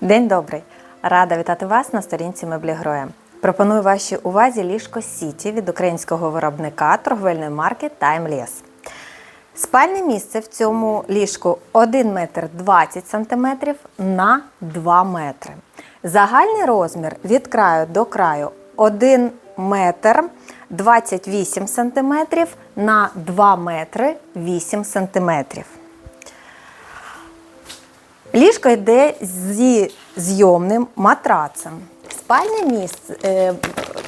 День добрий! Рада вітати вас на сторінці Меблі Гроя. Пропоную вашій увазі ліжко Сіті від українського виробника торговельної марки Timeless. Спальне місце в цьому ліжку 1 метр 20 см на 2 метри. Загальний розмір від краю до краю 1 метр 28 см на 2 метри 8 см. Ліжко йде зі зйомним матрацем. Спальне місце, е,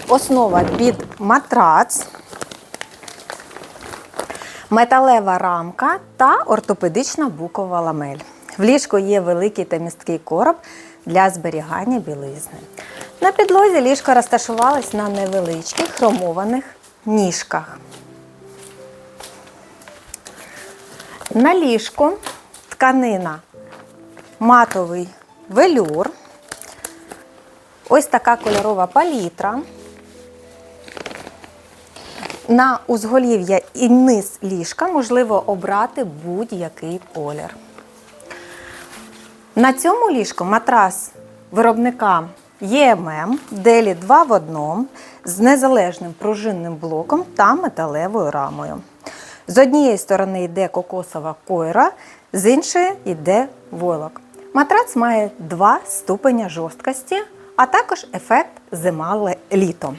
основа під матрац, металева рамка та ортопедична букова ламель. В ліжку є великий та місткий короб для зберігання білизни. На підлозі ліжко розташувалось на невеличких хромованих ніжках. На ліжку тканина матовий велюр. Ось така кольорова палітра. На узголів'я і низ ліжка можливо обрати будь-який колір. На цьому ліжку матрас виробника ЄММ Делі 2 в 1 з незалежним пружинним блоком та металевою рамою. З однієї сторони йде кокосова койра, з іншої йде войлок. Матрац має два ступеня жорсткості, а також ефект зима-літо.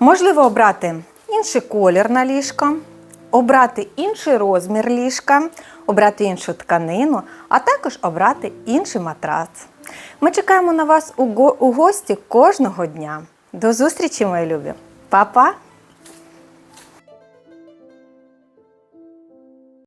Можливо обрати інший колір на ліжко, обрати інший розмір ліжка, обрати іншу тканину, а також обрати інший матрац. Ми чекаємо на вас у го- у гості кожного дня. До зустрічі, мої любі! Па-па!